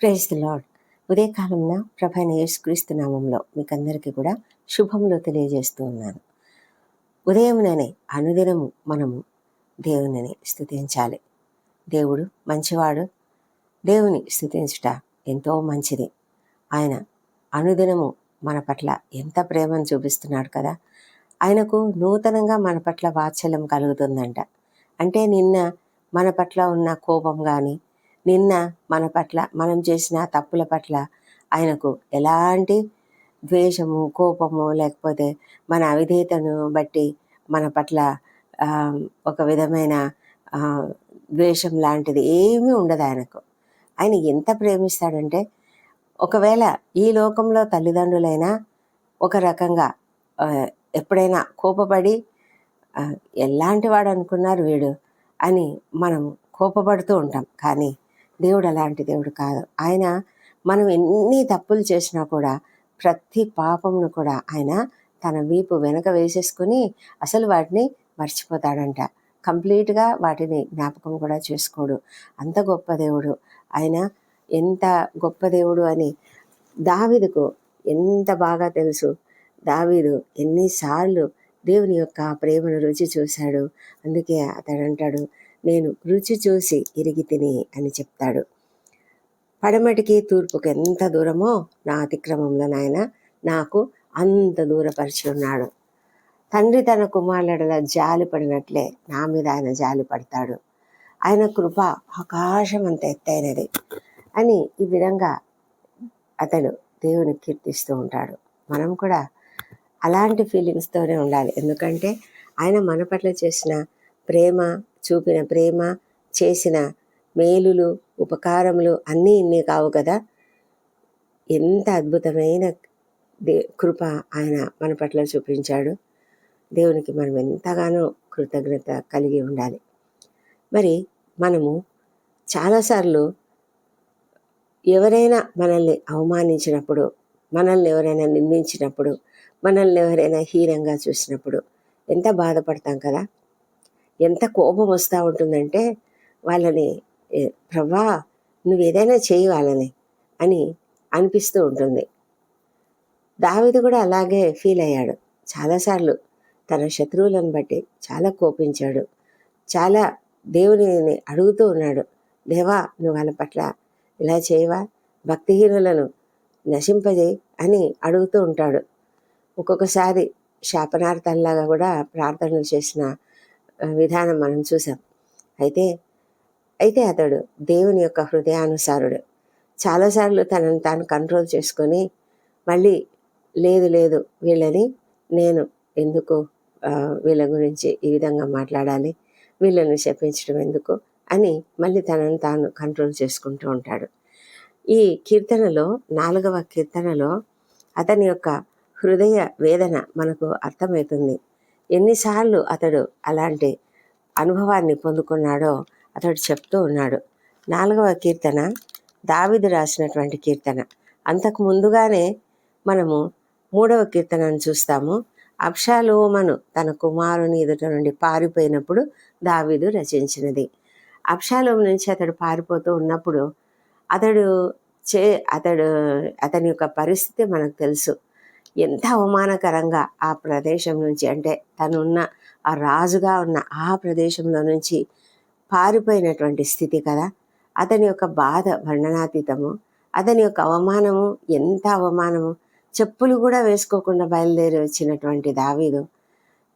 Praise the Lord ఉదయకాలంలో ప్రభైన యేసుక్రీస్తు నామంలో మీకు అందరికీ కూడా శుభములు తెలియజేస్తూ ఉన్నాను. ఉదయంలోనే అనుదినము మనము దేవునిని స్థుతించాలి. దేవుడు మంచివాడు. దేవుని స్థుతించుట ఎంతో మంచిది. ఆయన అనుదినము మన పట్ల ఎంత ప్రేమను చూపిస్తున్నాడు కదా. ఆయనకు నూతనంగా మన పట్ల వాత్సల్యం కలుగుతుందంట. అంటే నిన్న మన పట్ల ఉన్న కోపం కానీ నిన్న మన పట్ల మనం చేసిన తప్పుల పట్ల ఆయనకు ఎలాంటి ద్వేషము కోపము లేకపోతే మన అవిధేయతను బట్టి మన పట్ల ఒక విధమైన ద్వేషం లాంటిది ఏమీ ఉండదు ఆయనకు. ఆయన ఎంత ప్రేమిస్తాడంటే ఒకవేళ ఈ లోకంలో తల్లిదండ్రులైనా ఒక రకంగా ఎప్పుడైనా కోపపడి ఎలాంటి వాడు అనుకున్నారు వీడు అని మనం కోపపడుతూ ఉంటాం. కానీ దేవుడు అలాంటి దేవుడు కాదు. ఆయన మనం ఎన్ని తప్పులు చేసినా కూడా ప్రతి పాపంను కూడా ఆయన తన వీపు వెనక వేసేసుకుని అసలు వాటిని మర్చిపోతాడంట. కంప్లీట్గా వాటిని జ్ఞాపకం కూడా చేసుకోడు. అంత గొప్ప దేవుడు. ఆయన ఎంత గొప్ప దేవుడు అని దావీదుకు ఎంత బాగా తెలుసు. దావీదు ఎన్నిసార్లు దేవుని యొక్క ప్రేమను రుచి చూశాడు. అందుకే అతడు అంటాడు నేను రుచి చూసి ఇరిగి తిని అని చెప్తాడు. పడమటికి తూర్పుకి ఎంత దూరమో నా అతిక్రమంలో నాయన నాకు అంత దూరపరిచి ఉన్నాడు తండ్రి తన కుమారుడల జాలి పడినట్లే నా మీద ఆయన జాలి పడతాడు. ఆయన కృప ఆకాశం అంత ఎత్తైనది అని ఈ విధంగా అతడు దేవుని కీర్తిస్తూ ఉంటాడు. మనం కూడా అలాంటి ఫీలింగ్స్తోనే ఉండాలి. ఎందుకంటే ఆయన మన పట్ల చేసిన ప్రేమ చూపిన ప్రేమ చేసిన మేలులు ఉపకారములు అన్నీ ఇన్ని కావు కదా? ఎంత అద్భుతమైన దే కృప ఆయన మన పట్ల చూపించాడు. దేవునికి మనం ఎంతగానో కృతజ్ఞత కలిగి ఉండాలి. మరి మనము చాలాసార్లు ఎవరైనా మనల్ని అవమానించినప్పుడు మనల్ని ఎవరైనా నిందించినప్పుడు మనల్ని ఎవరైనా హీనంగా చూసినప్పుడు ఎంత బాధపడతాం కదా? ఎంత కోపం వస్తూ ఉంటుందంటే వాళ్ళని ప్రభా నువ్వు ఏదైనా చేయి వాళ్ళని అని అనిపిస్తూ ఉంటుంది. దావిది కూడా అలాగే ఫీల్ అయ్యాడు. చాలాసార్లు తన శత్రువులను బట్టి చాలా కోపించాడు. చాలా దేవుని అడుగుతూ ఉన్నాడు. దేవా నువ్వు వాళ్ళ పట్ల ఇలా చేయవా? భక్తిహీనులను నశింపజేయి అని అడుగుతూ ఉంటాడు. ఒక్కొక్కసారి శాపనార్థంలాగా కూడా ప్రార్థనలు చేసిన విధానం మనం చూసాం. అయితే అయితే అతడు దేవుని యొక్క హృదయానుసారుడు. చాలాసార్లు తనను తాను కంట్రోల్ చేసుకొని మళ్ళీ లేదు లేదు వీళ్ళని నేను ఎందుకు వీళ్ళ గురించి ఈ విధంగా మాట్లాడాలి వీళ్ళను శపించడం ఎందుకు అని మళ్ళీ తనను తాను కంట్రోల్ చేసుకుంటూ ఉంటాడు. ఈ కీర్తనలో నాలుగవ కీర్తనలో అతని యొక్క హృదయ వేదన మనకు అర్థమవుతుంది. ఎన్నిసార్లు అతడు అలాంటి అనుభవాన్ని పొందుకున్నాడో అతడు చెప్తూ ఉన్నాడు. నాలుగవ కీర్తన దావిదు రాసినటువంటి కీర్తన. అంతకు ముందుగానే మనము మూడవ కీర్తనను చూస్తాము. అప్షాలోమను తన కుమారుని ఎదుట నుండి పారిపోయినప్పుడు దావీదు రచించినది. అప్షాలోము నుంచి అతడు పారిపోతూ ఉన్నప్పుడు అతడు చే అతడు అతని యొక్క పరిస్థితి మనకు తెలుసు. ఎంత అవమానకరంగా ఆ ప్రదేశం నుంచి అంటే తనున్న ఆ రాజుగా ఉన్న ఆ ప్రదేశంలో నుంచి పారిపోయినటువంటి స్థితి కదా. అతని యొక్క బాధ వర్ణనాతీతము అతని యొక్క అవమానము ఎంత అవమానము చెప్పులు కూడా వేసుకోకుండా బయలుదేరి వచ్చినటువంటి దావీదు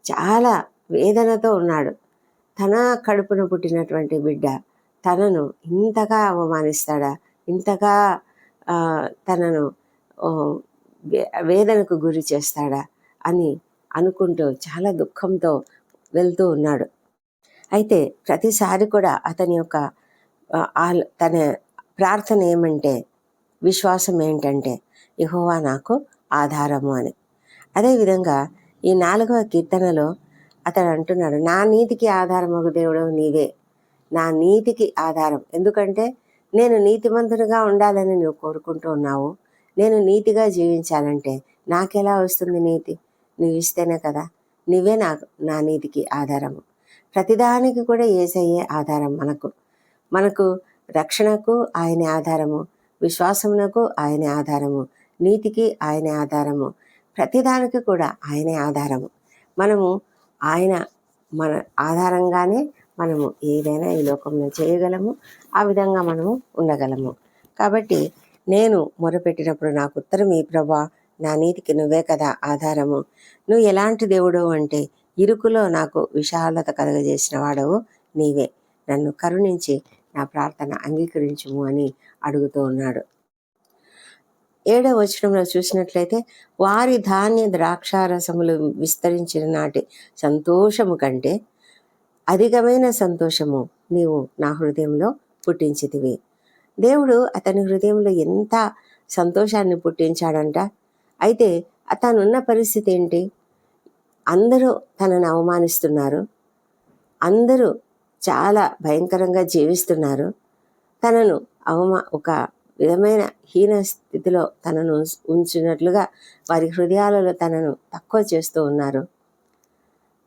చాలా వేదనతో ఉన్నాడు. తన కడుపున పుట్టినటువంటి బిడ్డ తనను ఇంతగా అవమానిస్తాడా? ఇంతగా తనను వేదనకు గురి చేస్తాడా అని అనుకుంటూ చాలా దుఃఖంతో వెళ్తూ ఉన్నాడు. అయితే ప్రతిసారి కూడా అతని యొక్క ఆ, తన ప్రార్థన ఏమంటే విశ్వాసం ఏంటంటే యహోవా నాకు ఆధారము అని. అదేవిధంగా ఈ నాలుగవ కీర్తనలో అతడు అంటున్నాడు నా నీతికి ఆధారమగు దేవుడు నీవే. నా నీతికి ఆధారం. ఎందుకంటే నేను నీతిమంతునిగా ఉండాలని నువ్వు కోరుకుంటూ ఉన్నావు. నేను నీతిగా జీవించాలంటే నాకెలా వస్తుంది నీతి? నువ్వు ఇస్తేనే కదా. నువ్వే నాకు నా నీతికి ఆధారము. ప్రతిదానికి కూడా ఏసయ్యే ఆధారం మనకు. మనకు రక్షణకు ఆయన ఆధారము. విశ్వాసమునకు ఆయనే ఆధారము. నీతికి ఆయనే ఆధారము. ప్రతిదానికి కూడా ఆయనే ఆధారము. మనము ఆయన మన ఆధారంగానే మనము ఏదైనా ఈ లోకంలో చేయగలము. ఆ విధంగా మనము ఉండగలము. కాబట్టి నేను మొరపెట్టినప్పుడు నాకు ఉత్తరం ఈ ప్రభా నా నీతికి నువ్వే కదా ఆధారము. నువ్వు ఎలాంటి దేవుడు అంటే ఇరుకులో నాకు విశాలత కలుగజేసిన వాడవు నీవే. నన్ను కరుణించి నా ప్రార్థన అంగీకరించుము అని అడుగుతూ ఉన్నాడు. ఏడవ వచనంలో చూసినట్లయితే వారి ధాన్య ద్రాక్షారసములు విస్తరించిన నాటి సంతోషము కంటే అధికమైన సంతోషము నీవు నా హృదయంలో పుట్టించితివి. దేవుడు అతని హృదయంలో ఎంత సంతోషాన్ని పుట్టించాడంట. అయితే అతనున్న పరిస్థితి ఏంటి? అందరూ తనను అవమానిస్తున్నారు. అందరూ చాలా భయంకరంగా జీవిస్తున్నారు. తనను అవమా ఒక విధమైన హీన స్థితిలో తనను ఉంచినట్లుగా వారి హృదయాలలో తనను తక్కువ చేస్తూ ఉన్నారు.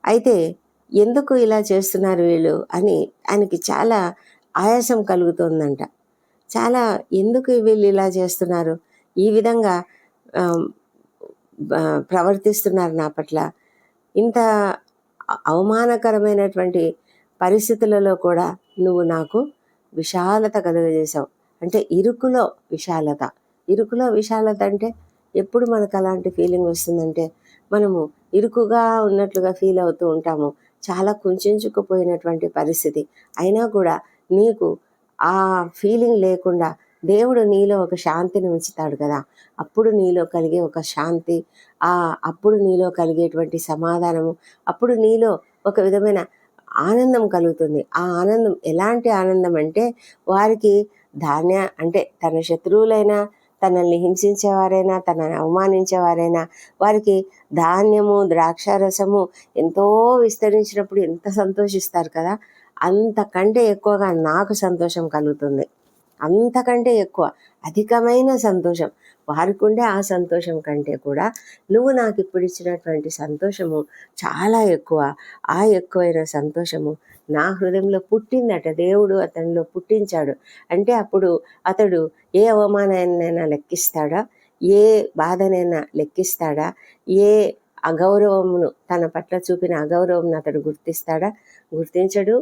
అయితే ఎందుకు ఇలా చేస్తున్నారు వీళ్ళు అని ఆయనకి చాలా ఆయాసం కలుగుతుందంట. చాలా ఎందుకు వీళ్ళు ఇలా చేస్తున్నారు? ఈ విధంగా ప్రవర్తిస్తున్నారు నా పట్ల. ఇంత అవమానకరమైనటువంటి పరిస్థితులలో కూడా నువ్వు నాకు విశాలత కలుగజేశావు. అంటే ఇరుకులో విశాలత. ఇరుకులో విశాలత అంటే ఎప్పుడు మనకు అలాంటి ఫీలింగ్ వస్తుందంటే మనము ఇరుకుగా ఉన్నట్లుగా ఫీల్ అవుతూ ఉంటాము. చాలా కుంచుకుపోయినటువంటి పరిస్థితి. అయినా కూడా నీకు ఆ ఫీలింగ్ లేకుండా దేవుడు నీలో ఒక శాంతిని ఉంచుతాడు కదా. అప్పుడు నీలో కలిగే ఒక శాంతి ఆ అప్పుడు నీలో కలిగేటువంటి సమాధానము అప్పుడు నీలో ఒక విధమైన ఆనందం కలుగుతుంది. ఆ ఆనందం ఎలాంటి ఆనందం అంటే వారికి ధాన్య అంటే తన శత్రువులైనా తనల్ని హింసించేవారైనా తనని అవమానించేవారైనా వారికి ధాన్యము ద్రాక్షారసము ఎంతో విస్తరించినప్పుడు ఎంత సంతోషిస్తారు కదా. అంతకంటే ఎక్కువగా నాకు సంతోషం కలుగుతుంది. అంతకంటే ఎక్కువ అధికమైన సంతోషం. వారికి ఉండే ఆ సంతోషం కంటే కూడా నువ్వు నాకు ఇప్పుడు ఇచ్చినటువంటి సంతోషము చాలా ఎక్కువ. ఆ ఎక్కువైన సంతోషము నా హృదయంలో పుట్టిందట. దేవుడు అతనిలో పుట్టించాడు. అంటే అప్పుడు అతడు ఏ అవమానాన్నైనా లెక్కిస్తాడా? ఏ బాధనైనా లెక్కిస్తాడా? ఏ అగౌరవమును తన పట్ల చూపిన అగౌరవంను అతడు గుర్తిస్తాడా? గుర్తించడు.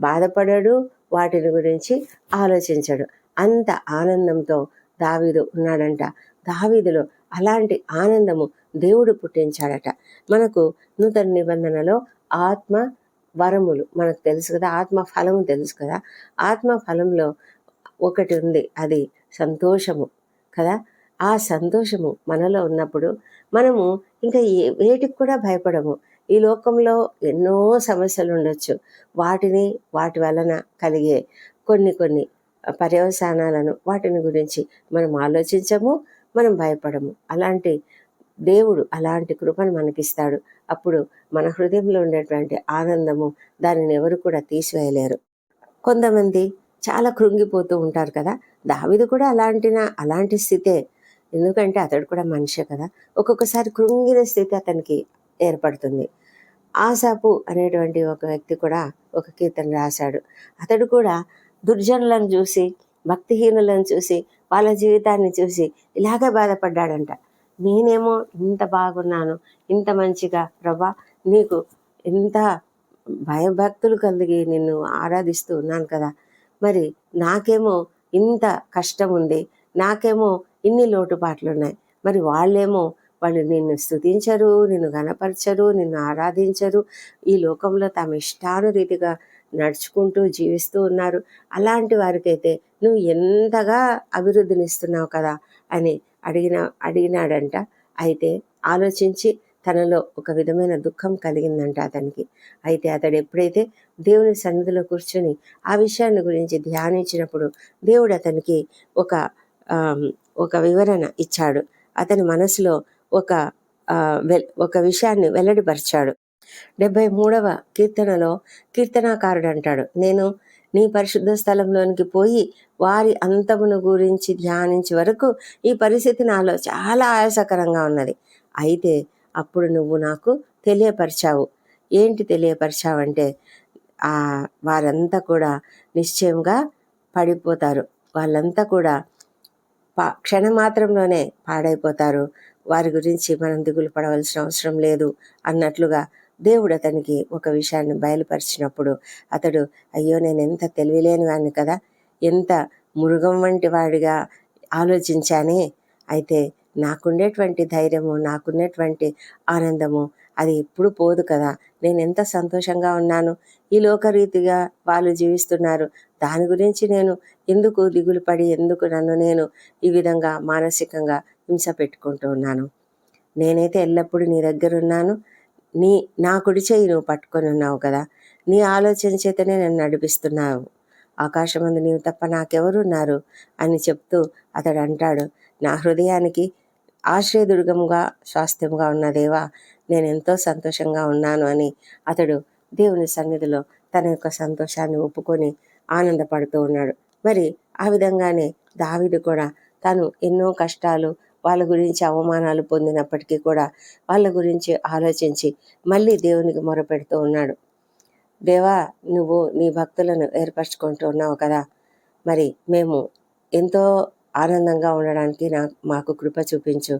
బాధపడడు వాటిని గురించి ఆలోచించడు. అంత ఆనందంతో దావీదు ఉన్నాడంట. దావీదులో అలాంటి ఆనందము దేవుడు పుట్టించాడట. మనకు నూతన నిబంధనలో ఆత్మ వరములు మనకు తెలుసు కదా ఆత్మ ఫలము తెలుసు కదా. ఆత్మ ఫలంలో ఒకటి ఉంది అది సంతోషము కదా. ఆ సంతోషము మనలో ఉన్నప్పుడు మనము ఇంకా ఏ వేటికి కూడా భయపడము. ఈ లోకంలో ఎన్నో సమస్యలు ఉండొచ్చు. వాటిని వాటి వలన కలిగే కొన్ని కొన్ని పర్యవసానాలను వాటిని గురించి మనం ఆలోచించము మనం భయపడము. అలాంటి దేవుడు అలాంటి కృపను మనకిస్తాడు. అప్పుడు మన హృదయంలో ఉండేటువంటి ఆనందము దానిని ఎవరు కూడా తీసివేయలేరు. కొంతమంది చాలా కృంగిపోతూ ఉంటారు కదా. దావిది కూడా అలాంటి అలాంటి స్థితే. ఎందుకంటే అతడు కూడా మనిషే కదా. ఒక్కొక్కసారి కృంగిన స్థితి అతనికి ఏర్పడుతుంది. ఆసాపు అనేటువంటి ఒక వ్యక్తి కూడా ఒక కీర్తన రాశాడు. అతడు కూడా దుర్జనులను చూసి భక్తిహీనులను చూసి వాళ్ళ జీవితాన్ని చూసి ఇలాగే బాధపడ్డాడంట. నేనేమో ఇంత బాగున్నాను ఇంత మంచిగా ప్రభా నీకు ఇంత భయభక్తులు కలిగి నిన్ను ఆరాధిస్తూ ఉన్నాను కదా. మరి నాకేమో ఇంత కష్టం ఉంది నాకేమో ఇన్ని లోటుపాట్లు ఉన్నాయి మరి వాళ్ళేమో వాళ్ళు నిన్ను స్తుతించరు నిన్ను గనపరచరు నిన్ను ఆరాధించరు. ఈ లోకంలో తమ ఇష్టానురీతిగా నడుచుకుంటూ జీవిస్తూ ఉన్నారు. అలాంటి వారికైతే నువ్వు ఎంతగా అభివృద్ధినిస్తున్నావు కదా అని అడిగిన అడిగినాడంట. అయితే ఆలోచించి తనలో ఒక విధమైన దుఃఖం కలిగిందంట అతనికి. అయితే అతడు ఎప్పుడైతే దేవుని సన్నిధిలో కూర్చొని ఆ విషయాన్ని గురించి ధ్యానించినప్పుడు దేవుడు అతనికి ఒక ఒక వివరణ ఇచ్చాడు. అతని మనసులో ఒక వెల్- ఒక విషయాన్ని వెల్లడిపరిచాడు. డెబ్బై మూడవ కీర్తనలో కీర్తనాకారుడు అంటాడు నేను నీ పరిశుద్ధ స్థలంలోనికి పోయి వారి అంతమును గురించి ధ్యానించే వరకు ఈ పరిస్థితి నాలో చాలా ఆయాసకరంగా ఉన్నది. అయితే అప్పుడు నువ్వు నాకు తెలియపరిచావు. ఏంటి తెలియపరిచావంటే ఆ వారంతా కూడా నిశ్చయంగా పడిపోతారు. వాళ్ళంతా కూడా పా క్షణమాత్రంలోనే పాడైపోతారు. వారి గురించి మనం దిగులు పడవలసిన అవసరం లేదు అన్నట్లుగా దేవుడు అతనికి ఒక విషయాన్ని బయలుపరిచినప్పుడు అతడు అయ్యో నేను ఎంత తెలివిలేని వాడిని కదా ఎంత మృగం వంటి వాడిగా ఆలోచించానే? అయితే నాకుండేటువంటి ధైర్యము నాకున్నటువంటి ఆనందము అది ఎప్పుడు పోదు కదా నేను ఎంత సంతోషంగా ఉన్నాను? ఈ లోకరీతిగా వాళ్ళు జీవిస్తున్నారు. దాని గురించి నేను ఎందుకు దిగులు పడి ఎందుకు నన్ను నేను ఈ విధంగా మానసికంగా హింస పెట్టుకుంటూ ఉన్నాను. నేనైతే ఎల్లప్పుడూ నీ దగ్గర ఉన్నాను. నీ నా కుడి చేయి నువ్వు పట్టుకొని ఉన్నావు కదా. నీ ఆలోచన చేతనే నన్ను నడిపిస్తున్నావు. ఆకాశమందు నీవు తప్ప నాకెవరున్నారు అని చెప్తూ అతడు అంటాడు. నా హృదయానికి ఆశ్రయదుర్గముగా స్వాస్థ్యముగా ఉన్న దేవా నేను ఎంతో సంతోషంగా ఉన్నాను అని అతడు దేవుని సన్నిధిలో తన యొక్క సంతోషాన్ని ఒప్పుకొని ఆనందపడుతూ ఉన్నాడు. మరి ఆ విధంగానే దావిదు కూడా తను ఎన్నో కష్టాలు వాళ్ళ గురించి అవమానాలు పొందినప్పటికీ కూడా వాళ్ళ గురించి ఆలోచించి మళ్ళీ దేవునికి మొరపెడుతూ ఉన్నాడు. దేవా నువ్వు నీ భక్తులను ఏర్పరచుకుంటూ ఉన్నావు కదా. మరి మేము ఎంతో ఆనందంగా ఉండడానికి నా మాకు కృప చూపించు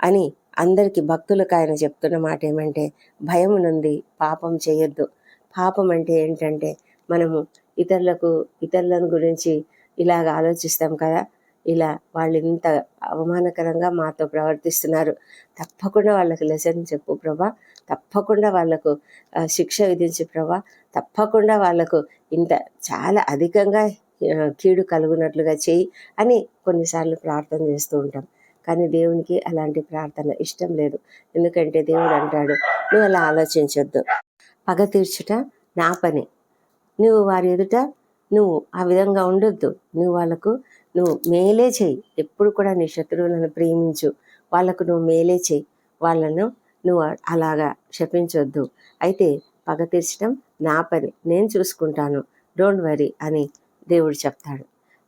అని అందరికీ భక్తులకు ఆయన చెప్తున్న మాట ఏమంటే భయం నుండి పాపం చేయొద్దు. పాపం అంటే ఏంటంటే మనము ఇతరులకు ఇతరులను గురించి ఇలాగ ఆలోచిస్తాం కదా. ఇలా వాళ్ళు ఇంత అవమానకరంగా మాతో ప్రవర్తిస్తున్నారు. తప్పకుండా వాళ్ళకి లెసన్ చెప్పు ప్రభా. తప్పకుండా వాళ్ళకు శిక్ష విధించు ప్రభా. తప్పకుండా వాళ్ళకు ఇంత చాలా అధికంగా కీడు కలుగునట్లుగా చేయి అని కొన్నిసార్లు ప్రార్థన చేస్తూ ఉంటాం. కానీ దేవునికి అలాంటి ప్రార్థన ఇష్టం లేదు. ఎందుకంటే దేవుడు అంటాడు నువ్వు అలా ఆలోచించొద్దు. పగ తీర్చుట నా పని. నువ్వు వారి ఎదుట నువ్వు ఆ విధంగా ఉండొద్దు. నువ్వు వాళ్ళకు నువ్వు మేలే చేయి. ఎప్పుడు కూడా నీ శత్రువులను ప్రేమించు. వాళ్ళకు నువ్వు మేలే చేయి. వాళ్ళను నువ్వు అలాగా శపించొద్దు. అయితే పగ తీర్చడం నా పని. నేను చూసుకుంటాను. డోంట్ వరీ అని దేవుడు చెప్తాడు.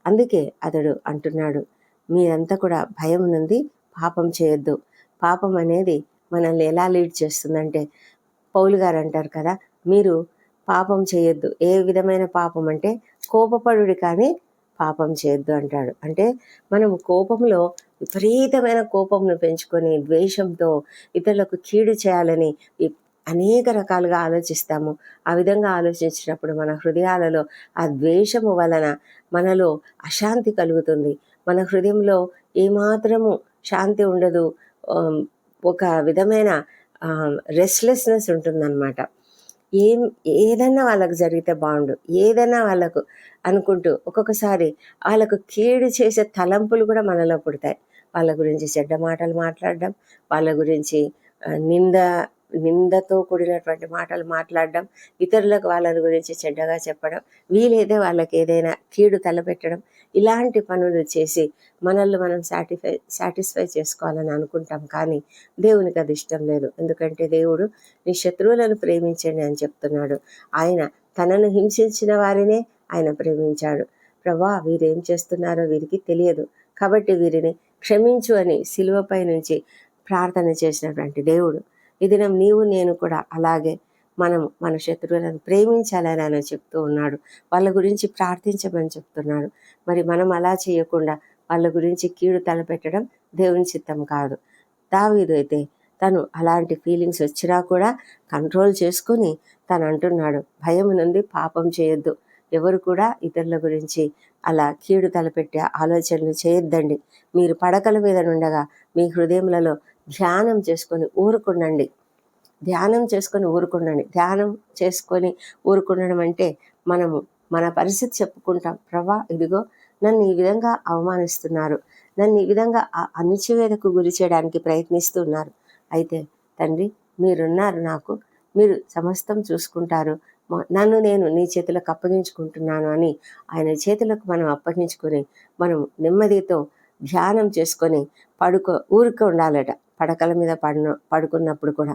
అందుకే అతడు అంటున్నాడు మీరంతా కూడా భయం నుండి పాపం చేయొద్దు. పాపం అనేది మనల్ని ఎలా లీడ్ చేస్తుందంటే పౌలు గారు అంటారు కదా మీరు పాపం చేయొద్దు. ఏ విధమైన పాపం అంటే కోపపడు కానీ పాపం చేయొద్దు అంటాడు. అంటే మనం కోపంలో విపరీతమైన కోపంను పెంచుకొని ద్వేషంతో ఇతరులకు కీడు చేయాలని అనేక రకాలుగా ఆలోచిస్తాము. ఆ విధంగా ఆలోచించినప్పుడు మన హృదయాలలో ఆ ద్వేషము వలన మనలో అశాంతి కలుగుతుంది. మన హృదయంలో ఏమాత్రము శాంతి ఉండదు. ఒక విధమైన రెస్ట్లెస్నెస్ ఉంటుందన్నమాట. ఏం ఏదన్నా వాళ్ళకు జరిగితే బాగుండు. ఏదైనా వాళ్ళకు అనుకుంటూ ఒక్కొక్కసారి వాళ్ళకు కీడు చేసే తలంపులు కూడా మనలో పుడతాయి. వాళ్ళ గురించి చెడ్డ మాటలు మాట్లాడడం వాళ్ళ గురించి నింద నిందతో కూడినటువంటి మాటలు మాట్లాడడం ఇతరులకు వాళ్ళ గురించి చెడ్డగా చెప్పడం వీలైతే వాళ్ళకి ఏదైనా కీడు తలపెట్టడం ఇలాంటి పనులు చేసి మనల్ని మనం సాటిఫై సాటిస్ఫై చేసుకోవాలని అనుకుంటాం. కానీ దేవునికి అది ఇష్టం లేదు. ఎందుకంటే దేవుడు నీ శత్రువులను ప్రేమించండి అని చెప్తున్నాడు. ఆయన తనను హింసించిన వారినే ఆయన ప్రేమించాడు. ప్రభా వీరేం చేస్తున్నారో వీరికి తెలియదు. కాబట్టి వీరిని క్షమించు అని శిలువపై నుంచి ప్రార్థన చేసినటువంటి దేవుడు ఈ దినం నీవు నేను కూడా అలాగే మనం మన శత్రువులను ప్రేమించాలని ఆయన చెప్తూ ఉన్నాడు. వాళ్ళ గురించి ప్రార్థించమని చెప్తున్నాడు. మరి మనం అలా చేయకుండా వాళ్ళ గురించి కీడు తలపెట్టడం దేవుని చిత్తం కాదు. దావీదు అయితే తను అలాంటి ఫీలింగ్స్ వచ్చినా కూడా కంట్రోల్ చేసుకొని తను అంటున్నాడు భయం నుండి పాపం చేయొద్దు. ఎవరు కూడా ఇతరుల గురించి అలా కీడు తలపెట్టే ఆలోచనలు చేయొద్దండి. మీరు పడకల మీద నుండగా మీ హృదయములలో ధ్యానం చేసుకొని ఊరుకుండండి. ధ్యానం చేసుకొని ఊరుకుండండి. ధ్యానం చేసుకొని ఊరుకుండడం అంటే మనము మన పరిస్థితి చెప్పుకుంటాం. ప్రభా ఇదిగో నన్ను ఈ విధంగా అవమానిస్తున్నారు. నన్ను ఈ విధంగా అ- అణచివేదకు గురి చేయడానికి ప్రయత్నిస్తున్నారు అయితే తండ్రి మీరున్నారు నాకు. మీరు సమస్తం చూసుకుంటారు. నన్ను నేను నీ చేతులకు అప్పగించుకుంటున్నాను అని ఆయన చేతులకు మనం అప్పగించుకొని మనం నెమ్మదితో ధ్యానం చేసుకొని పడుకో ఊరుకు ఉండాలట పడకల మీద పడిన పడుకున్నప్పుడు కూడా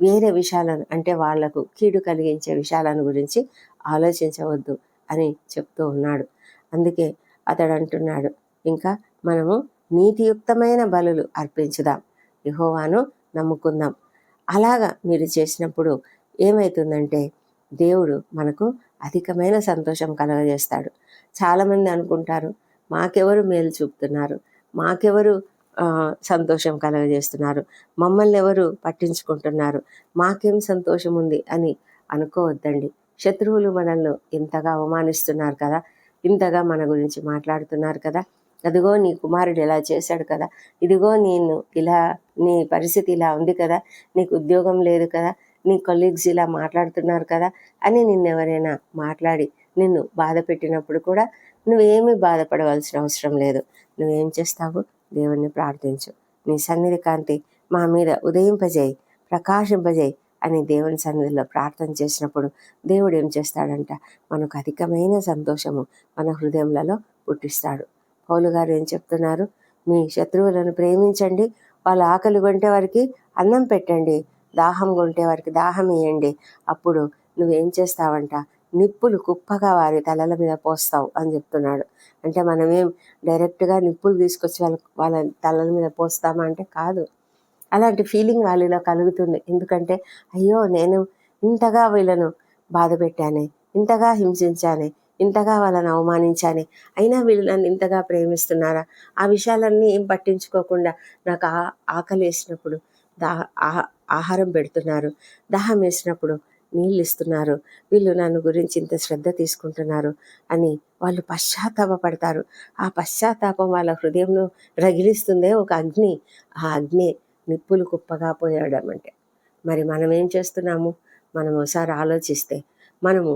వేరే విషయాలను అంటే వాళ్ళకు కీడు కలిగించే విషయాలను గురించి ఆలోచించవద్దు అని చెప్తూ ఉన్నాడు. అందుకే అతడు అంటున్నాడు ఇంకా మనము నీతియుక్తమైన బలులు అర్పించుదాం యహోవాను నమ్ముకుందాం. అలాగా మీరు చేసినప్పుడు ఏమవుతుందంటే దేవుడు మనకు అధికమైన సంతోషం కలగజేస్తాడు. చాలామంది అనుకుంటారు మాకెవరు మేలు చూపుతున్నారు? మాకెవరు సంతోషం కలగజేస్తున్నారు. మమ్మల్ని ఎవరు పట్టించుకుంటున్నారు? మాకేం సంతోషం ఉంది అని అనుకోవద్దండి. శత్రువులు మనల్ని ఇంతగా అవమానిస్తున్నారు కదా? ఇంతగా మన గురించి మాట్లాడుతున్నారు కదా? అదిగో నీ కుమారుడు ఇలా చేశాడు కదా? ఇదిగో నేను ఇలా నీ పరిస్థితి ఇలా ఉంది కదా? నీకు ఉద్యోగం లేదు కదా? నీ కొలీగ్స్ ఇలా మాట్లాడుతున్నారు కదా? అని నిన్నెవరైనా మాట్లాడి నిన్ను బాధ పెట్టినప్పుడు కూడా నువ్వేమీ బాధపడవలసిన అవసరం లేదు. నువ్వేం చేస్తావు? దేవుణ్ణి ప్రార్థించు. నీ సన్నిధి కాంతి మా మీద ఉదయింపజేయి ప్రకాశింపజేయి అని దేవుని సన్నిధిలో ప్రార్థన చేసినప్పుడు దేవుడు ఏం చేస్తాడంట? మనకు అధికమైన సంతోషము మన హృదయంలో పుట్టిస్తాడు. పౌలు గారు ఏం చెప్తున్నారు? మీ శత్రువులను ప్రేమించండి వాళ్ళ ఆకలి కొంటే వారికి అన్నం పెట్టండి దాహం కొంటే వారికి దాహం ఇవ్వండి అప్పుడు నువ్వేం చేస్తావంట? నిప్పులు కుప్పగా వారి తలల మీద పోస్తావు అని చెప్తున్నాడు. అంటే మనమేం డైరెక్ట్గా నిప్పులు తీసుకొచ్చి వాళ్ళ వాళ్ళ తలల మీద పోస్తామా అంటే కాదు. అలాంటి ఫీలింగ్ వాళ్ళలో కలుగుతుంది. ఎందుకంటే అయ్యో నేను ఇంతగా వీళ్ళను బాధ పెట్టానే ఇంతగా హింసించానే ఇంతగా వాళ్ళని అవమానించాను అయినా వీళ్ళు నన్ను ఇంతగా ప్రేమిస్తున్నారా? ఆ విషయాలన్నీ ఏం పట్టించుకోకుండా నాకు ఆ ఆకలి వేసినప్పుడు దా ఆహారం పెడుతున్నారు. దాహం వేసినప్పుడు నీళ్ళు ఇస్తున్నారు వీళ్ళు నన్ను గురించి ఇంత శ్రద్ధ తీసుకుంటున్నారు అని వాళ్ళు పశ్చాత్తాపడతారు ఆ పశ్చాత్తాపం వాళ్ళ హృదయంలో రగిలిస్తుందే ఒక అగ్ని. ఆ అగ్ని నిప్పులు కుప్పగా పోయడం అంటే. మరి మనం ఏం చేస్తున్నాము? మనం ఒకసారి ఆలోచిస్తే మనము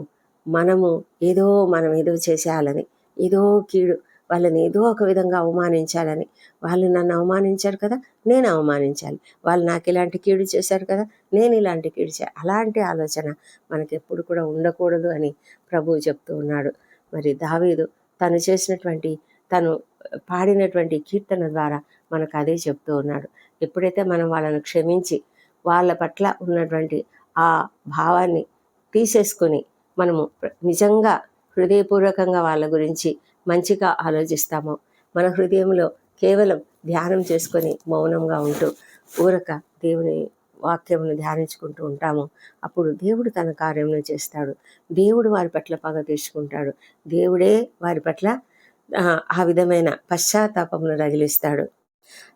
మనము ఏదో మనం ఏదో చేసేయాలని ఏదో కీడు వాళ్ళని ఏదో ఒక విధంగా అవమానించాలని. వాళ్ళు నన్ను అవమానించారు కదా నేను అవమానించాలి. వాళ్ళు నాకు ఇలాంటి కీడు చేశారు కదా నేను ఇలాంటి కీడు చే అలాంటి ఆలోచన మనకి ఎప్పుడు కూడా ఉండకూడదు అని ప్రభువు చెప్తూ ఉన్నాడు. మరి దావీదు తను చేసినటువంటి తను పాడినటువంటి కీర్తన ద్వారా మనకు అదే చెప్తూ ఉన్నాడు. ఎప్పుడైతే మనం వాళ్ళను క్షమించి వాళ్ళ పట్ల ఉన్నటువంటి ఆ భావాన్ని తీసేసుకొని మనము నిజంగా హృదయపూర్వకంగా వాళ్ళ గురించి మంచిగా ఆలోచిస్తామో. మన హృదయంలో కేవలం ధ్యానం చేసుకొని మౌనంగా ఉంటూ ఊరక దేవుని వాక్యమును ధ్యానించుకుంటూ ఉంటాము. అప్పుడు దేవుడు తన కార్యమును చేస్తాడు. దేవుడు వారి పట్ల పగ తీర్చుకుంటాడు. దేవుడే వారి పట్ల ఆ, విధమైన పశ్చాత్తాపమును రగిలిస్తాడు.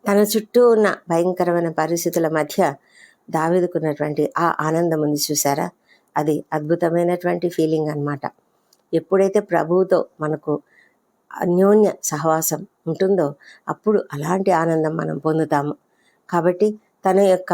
తన చుట్టూ ఉన్న భయంకరమైన పరిస్థితుల మధ్య దావెదుకున్నటువంటి ఆ ఆనందం ఉంది చూసారా? అది అద్భుతమైనటువంటి ఫీలింగ్ అన్నమాట. ఎప్పుడైతే ప్రభువుతో మనకు అన్యోన్య సహవాసం ఉంటుందో అప్పుడు అలాంటి ఆనందం మనం పొందుతాము. కాబట్టి తన యొక్క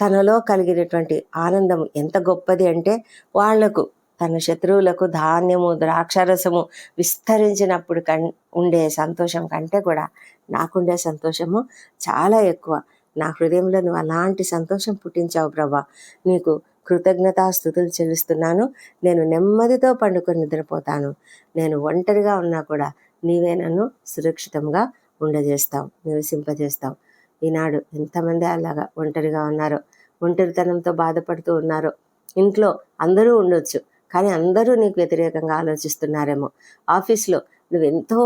తనలో కలిగినటువంటి ఆనందం ఎంత గొప్పది అంటే వాళ్ళకు తన శత్రువులకు ధాన్యము ద్రాక్షరసము విస్తరించినప్పుడు కన్ ఉండే సంతోషం కంటే కూడా నాకుండే సంతోషము చాలా ఎక్కువ. నా హృదయంలో నువ్వు అలాంటి సంతోషం పుట్టించావు ప్రభా. నీకు కృతజ్ఞతాస్థుతులు చెల్లిస్తున్నాను. నేను నెమ్మదితో పండుకొని నిద్రపోతాను. నేను ఒంటరిగా ఉన్నా కూడా నీవే నన్ను సురక్షితంగా ఉండజేస్తావు నివసింపజేస్తావు. ఈనాడు ఎంతమంది అలాగా ఒంటరిగా ఉన్నారో ఒంటరితనంతో బాధపడుతూ ఉన్నారో. ఇంట్లో అందరూ ఉండొచ్చు కానీ అందరూ నీకు వ్యతిరేకంగా ఆలోచిస్తున్నారేమో. ఆఫీస్లో నువ్వు ఎంతో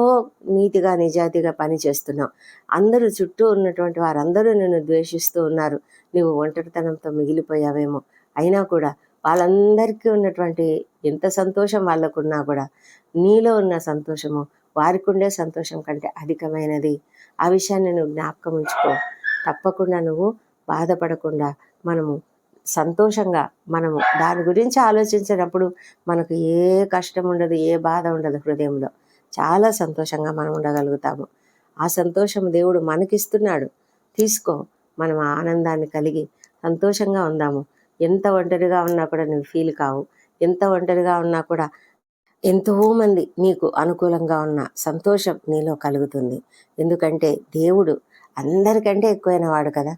నీతిగా నిజాయితీగా పని చేస్తున్నావు. అందరూ చుట్టూ ఉన్నటువంటి వారందరూ నిన్ను ద్వేషిస్తూ ఉన్నారు. నువ్వు ఒంటరితనంతో మిగిలిపోయావేమో. అయినా కూడా వాళ్ళందరికీ ఉన్నటువంటి ఎంత సంతోషం వాళ్ళకున్నా కూడా నీలో ఉన్న సంతోషము వారికి ఉండే సంతోషం కంటే అధికమైనది. ఆ విషయాన్ని నువ్వు జ్ఞాపకం ఉంచుకో. తప్పకుండా నువ్వు బాధపడకుండా మనము సంతోషంగా మనము దాని గురించి ఆలోచించినప్పుడు మనకు ఏ కష్టం ఉండదు ఏ బాధ ఉండదు హృదయంలో. చాలా సంతోషంగా మనం ఉండగలుగుతాము. ఆ సంతోషం దేవుడు మనకిస్తున్నాడు. తీసుకో. మనం ఆనందాన్ని కలిగి సంతోషంగా ఉందాము. ఎంత ఒంటరిగా ఉన్నా కూడా నువ్వు ఫీల్ కావు. ఎంత ఒంటరిగా ఉన్నా కూడా ఎంతో మంది నీకు అనుకూలంగా ఉన్న సంతోషం నీలో కలుగుతుంది. ఎందుకంటే దేవుడు అందరికంటే ఎక్కువైన వాడు కదా.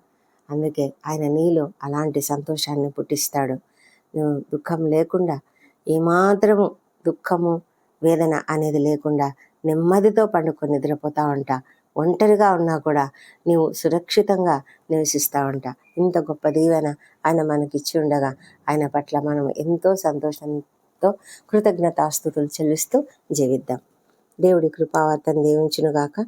అందుకే ఆయన నీలో అలాంటి సంతోషాన్ని పుట్టిస్తాడు. నువ్వు దుఃఖం లేకుండా ఏమాత్రము దుఃఖము వేదన అనేది లేకుండా నెమ్మదితో పండుకొని నిద్రపోతా ఉంటా. ఒంటరిగా ఉన్నా కూడా నీవు సురక్షితంగా నివసిస్తావంట. ఉంటా ఇంత గొప్ప దీవెన ఆయన మనకిచ్చి ఉండగా ఆయన పట్ల మనం ఎంతో సంతోషంతో కృతజ్ఞతాస్థుతులు చెల్లిస్తూ జీవిద్దాం. దేవుడి కృపావర్తను దీవించునుగాక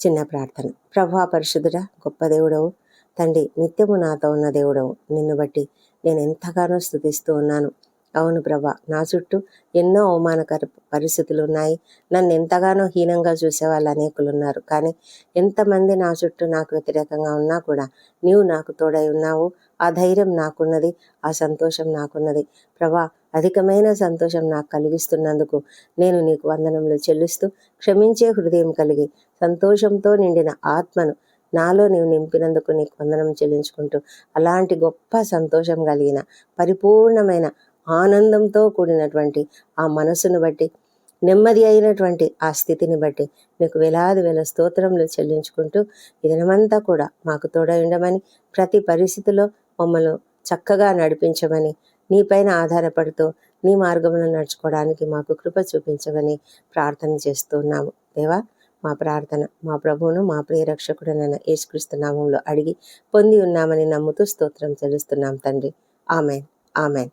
చిన్న ప్రార్థన. ప్రభా పరిశుద్ధుడ గొప్ప దేవుడవు. తండ్రి నిత్యము నాతో ఉన్న దేవుడవు. నిన్ను బట్టి నేను ఎంతగానో స్థుతిస్తూ ఉన్నాను. అవును ప్రభా నా చుట్టూ ఎన్నో అవమానకర పరిస్థితులు ఉన్నాయి నన్ను ఎంతగానో హీనంగా చూసే వాళ్ళు అనేకులు ఉన్నారు కానీ ఎంతమంది నా చుట్టూ నాకు వ్యతిరేకంగా ఉన్నా కూడా నీవు నాకు తోడై ఉన్నావు. ఆ ధైర్యం నాకున్నది ఆ సంతోషం నాకున్నది. ప్రభా అధికమైన సంతోషం నాకు కలిగిస్తున్నందుకు నేను నీకు వందనములు చెల్లిస్తూ క్షమించే హృదయం కలిగి సంతోషంతో నిండిన ఆత్మను నాలో నీవు నింపినందుకు నీకు వందనం చెల్లించుకుంటూ అలాంటి గొప్ప సంతోషం కలిగిన పరిపూర్ణమైన ఆనందంతో కూడినటువంటి ఆ మనసును బట్టి నెమ్మది అయినటువంటి ఆ స్థితిని బట్టి మీకు వేలాది వేల స్తోత్రములు చెల్లించుకుంటూ ఇదనమంతా కూడా మాకు తోడై ఉండమని ప్రతి పరిస్థితిలో మమ్మల్ని చక్కగా నడిపించమని నీపైన ఆధారపడుతూ నీ మార్గంలో నడుచుకోవడానికి మాకు కృప చూపించమని ప్రార్థన చేస్తున్నాము దేవా మా ప్రార్థన మా ప్రభువును మా ప్రియరక్షకుడనైన యేసుక్రీస్తు నామంలో అడిగి పొంది ఉన్నామని నమ్ముతూ స్తోత్రం చెల్లిస్తున్నాం తండ్రి. ఆమెన్. ఆమెన్.